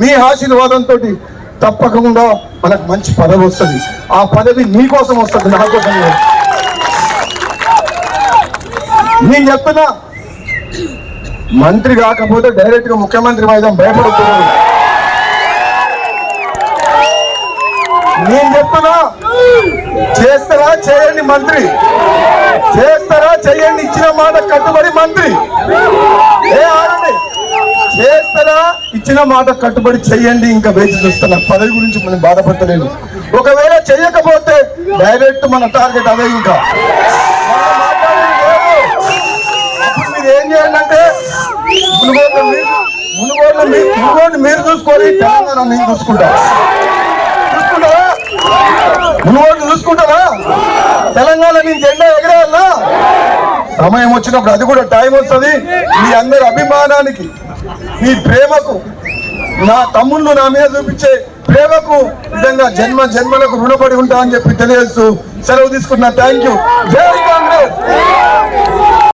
మీ ఆశీర్వాదంతో తప్పకుండా మనకు మంచి పదవి వస్తుంది. ఆ పదవి నీకోసం వస్తుంది నా కోసం నేను చెప్తున్నా మంత్రి కాకపోతే డైరెక్ట్గా ముఖ్యమంత్రి వాయిదాం భయపడుతున్నాడు నేను చెప్తున్నా చేస్తారా చేయండి మంత్రి. చేస్తారా చేయండి ఇచ్చిన మాట కట్టుబడి మంత్రి ఏ ఆడండి చేస్తారా ఇచ్చిన మాట కట్టుబడి చేయండి ఇంకా వేచి చూస్తున్నా పదవి గురించి మనం బాధపడతలేదు. ఒకవేళ చేయకపోతే డైరెక్ట్ మన టార్గెట్ అదే ఇంకా. మీరు ఏం మీరు చూసుకొని తెలంగాణ నేను చూసుకుంటా. చూసుకుంటారా మునుగోడు చూసుకుంటారా తెలంగాణ నేను జెండా ఎగరేయాలా? సమయం వచ్చినప్పుడు అది కూడా టైం వస్తుంది. మీ అందరి అభిమానానికి. మీ ప్రేమకు నా తమ్ముళ్ళు నా మీద చూపించే ప్రేమకు నిజంగా జన్మ జన్మలకు రుణపడి ఉంటా అని చెప్పి తెలియజేస్తూ సెలవు తీసుకున్నా థ్యాంక్ యూ జై కాంగ్రెస్!